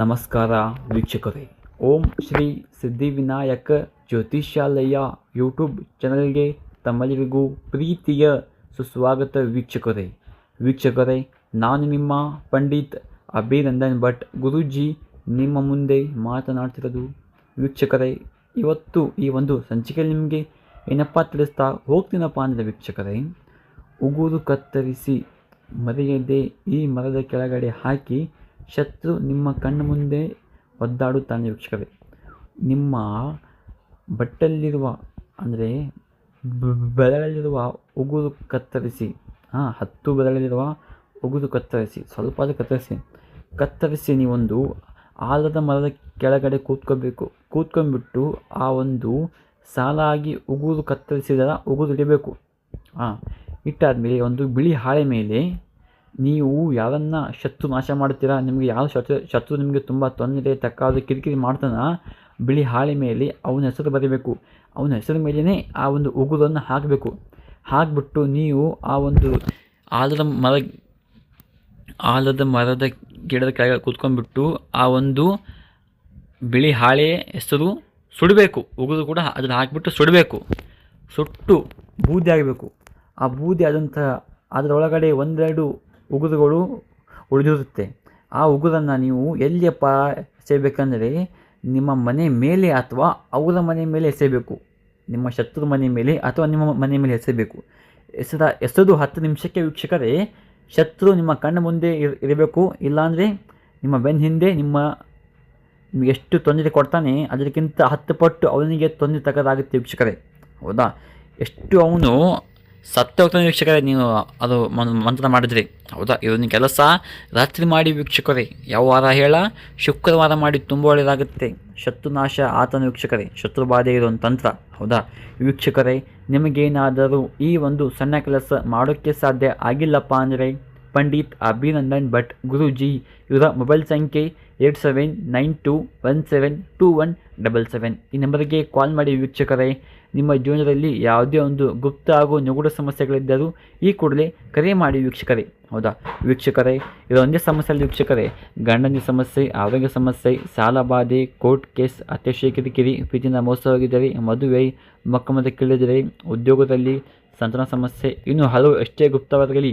ನಮಸ್ಕಾರ ವೀಕ್ಷಕರೇ. ಓಂ ಶ್ರೀ ಸಿದ್ಧಿವಿನಾಯಕ ಜ್ಯೋತಿಷ್ಯಾಲಯ ಯೂಟ್ಯೂಬ್ ಚಾನಲ್ಗೆ ತಮ್ಮೆಲ್ಲರಿಗೂ ಪ್ರೀತಿಯ ಸುಸ್ವಾಗತ ವೀಕ್ಷಕರೇ. ವೀಕ್ಷಕರೇ, ನಾನು ನಿಮ್ಮ ಪಂಡಿತ್ ಅಭಿನಂದನ್ ಭಟ್ ಗುರುಜಿ ನಿಮ್ಮ ಮುಂದೆ ಮಾತನಾಡ್ತಿರೋದು. ವೀಕ್ಷಕರೇ, ಇವತ್ತು ಈ ಒಂದು ಸಂಚಿಕೆಯಲ್ಲಿ ನಿಮಗೆ ಏನಪ್ಪ ತಿಳಿಸ್ತಾ ಹೋಗ್ತೀನಪ್ಪ ಅಂದರೆ ವೀಕ್ಷಕರೇ, ಉಗುರು ಕತ್ತರಿಸಿ ಮರೆಯದೆ ಈ ಮರದ ಕೆಳಗಡೆ ಹಾಕಿ ಶತ್ರು ನಿಮ್ಮ ಕಣ್ಣು ಮುಂದೆ ಒದ್ದಾಡುತ್ತಾನೆ ವೀಕ್ಷಕವೇ ನಿಮ್ಮ ಬಟ್ಟಲ್ಲಿರುವ, ಅಂದರೆ ಬೆರಳಲ್ಲಿರುವ ಉಗುರು ಕತ್ತರಿಸಿ, ಹಾಂ, ಹತ್ತು ಬೆರಳಲ್ಲಿರುವ ಉಗುರು ಕತ್ತರಿಸಿ, ಸ್ವಲ್ಪ ಅದು ಕತ್ತರಿಸಿ ಕತ್ತರಿಸಿ ನೀವೊಂದು ಆಲದ ಮರದ ಕೆಳಗಡೆ ಕೂತ್ಕೋಬೇಕು. ಕೂತ್ಕೊಂಡ್ಬಿಟ್ಟು ಆ ಒಂದು ಸಾಲಾಗಿ ಉಗುರು ಕತ್ತರಿಸಿದ ಉಗುರು ಇಡಬೇಕು ಹಾಂ ಇಟ್ಟಾದಮೇಲೆ ಒಂದು ಬಿಳಿ ಹಾಳೆ ಮೇಲೆ ನೀವು ಯಾರನ್ನು ಶತ್ರು ನಾಶ ಮಾಡ್ತೀರಾ, ನಿಮಗೆ ಯಾವ ಶತ್ರು ಶತ್ರು ನಿಮಗೆ ತುಂಬ ತೊಂದರೆ, ತಕ್ಕಾದ ಕಿರಿಕಿರಿ ಮಾಡ್ತಾನ, ಬಿಳಿ ಹಾಳೆ ಮೇಲೆ ಅವನ ಹೆಸರು ಬರೀಬೇಕು. ಅವನ ಹೆಸರು ಮೇಲೇ ಆ ಒಂದು ಉಗುರನ್ನು ಹಾಕಬೇಕು. ಹಾಕಿಬಿಟ್ಟು ನೀವು ಆ ಒಂದು ಆಲದ ಮರ, ಆಲದ ಮರದ ಗಿಡದ ಕೆಳಗೆ ಕೂತ್ಕೊಂಡ್ಬಿಟ್ಟು ಆ ಒಂದು ಬಿಳಿ ಹಾಳೆ ಹೆಸರು ಸುಡಬೇಕು. ಉಗುರು ಕೂಡ ಅದನ್ನು ಹಾಕಿಬಿಟ್ಟು ಸುಡಬೇಕು. ಸುಟ್ಟು ಬೂದಿ ಆಗಬೇಕು. ಆ ಬೂದಿ ಆದಂಥ ಅದರೊಳಗಡೆ ಒಂದೆರಡು ಉಗುರುಗಳು ಉಳಿದಿರುತ್ತೆ. ಆ ಉಗುರನ್ನು ನೀವು ಎಲ್ಲಿಯಪ್ಪ ಎಸೆಯಬೇಕಂದರೆ ನಿಮ್ಮ ಮನೆ ಮೇಲೆ ಅಥವಾ ಅವರ ಮನೆ ಮೇಲೆ ಎಸೆಯಬೇಕು. ನಿಮ್ಮ ಶತ್ರು ಮನೆ ಮೇಲೆ ಅಥವಾ ನಿಮ್ಮ ಮನೆ ಮೇಲೆ ಎಸೆಯಬೇಕು. ಎಸೆದ, ಎಸೆದು ಹತ್ತು ನಿಮಿಷಕ್ಕೆ ವೀಕ್ಷಕರೇ, ಶತ್ರು ನಿಮ್ಮ ಕಣ್ಣ ಮುಂದೆ ಇರ್, ಇರಬೇಕು. ಇಲ್ಲಾಂದರೆ ನಿಮ್ಮ ಬೆನ್ನ ಹಿಂದೆ ನಿಮ್ಮ, ನಿಮಗೆ ಎಷ್ಟು ತೊಂದರೆ ಕೊಡ್ತಾನೆ, ಅದಕ್ಕಿಂತ ಹತ್ತು ಪಟ್ಟು ಅವನಿಗೆ ತೊಂದರೆ ತಗೋದಾಗುತ್ತೆ ವೀಕ್ಷಕರೇ. ಹೌದಾ? ಎಷ್ಟು ಅವನು ಸತ್ತು ಹೋಗ್ತಾನೆ ವೀಕ್ಷಕರೇ, ನೀವು ಅದು ಮಂತ್ರ ಮಾಡಿದ್ರಿ. ಹೌದಾ? ಇದೊಂದು ಕೆಲಸ. ರಾತ್ರಿ ಮಾಡಿ ವೀಕ್ಷಕರೇ, ಯಾವ ವಾರ ಹೇಳ? ಶುಕ್ರವಾರ ಮಾಡಿ ತುಂಬ ಒಳ್ಳೆಯದಾಗುತ್ತೆ ಶತ್ರುನಾಶ ಆತನ ವೀಕ್ಷಕರೇ. ಶತ್ರು ಬಾಧೆ ಇರೋ ತಂತ್ರ. ಹೌದಾ? ವೀಕ್ಷಕರೇ, ನಿಮಗೇನಾದರೂ ಈ ಒಂದು ಸಣ್ಣ ಕೆಲಸ ಮಾಡೋಕ್ಕೆ ಸಾಧ್ಯ ಆಗಿಲ್ಲಪ್ಪ ಅಂದರೆ? ಪಂಡಿತ್ ಅಭಿನಂದನ್ ಭಟ್, ಗುರೂಜಿ ಇವರ ಮೊಬೈಲ್ ಸಂಖ್ಯೆ eight seven nine two one seven two one double seven. ಈ ನಂಬರ್ಗೆ ಕಾಲ್ ಮಾಡಿ ವೀಕ್ಷಕರೇ, ನಿಮ್ಮ ಜೀವನದಲ್ಲಿ ಯಾವುದೇ ಒಂದು ಗುಪ್ತ ಹಾಗೂ ನಿಗೂಢ ಸಮಸ್ಯೆಗಳಿದ್ದರೂ ಈ ಕೂಡಲೇ ಕರೆ ಮಾಡಿ ವೀಕ್ಷಕರೇ. ಹೌದಾ? ವೀಕ್ಷಕರೇ ಒಂದೇ ಸಮಸ್ಯೆಯಲ್ಲಿ ವೀಕ್ಷಕರೇ, ಗಂಡನ ಸಮಸ್ಯೆ, ಆರೋಗ್ಯ ಸಮಸ್ಯೆ, ಸಾಲ ಬಾಧೆ, ಕೋರ್ಟ್ ಕೇಸ್, ಅತ್ಯಶಯ ಕಿರಿಕಿರಿ ಪ್ರೀತಿಯಿಂದ ಮೋಸವಾಗಿದ್ದರೆ ಮದುವೆ ಮಕ್ಕಮದ ಕೇಳಿದರೆ ಉದ್ಯೋಗದಲ್ಲಿ ಸಂತಾನ ಸಮಸ್ಯೆ, ಇನ್ನು ಹಲವು ಎಷ್ಟೇ ಗುಪ್ತವಾಗಲಿ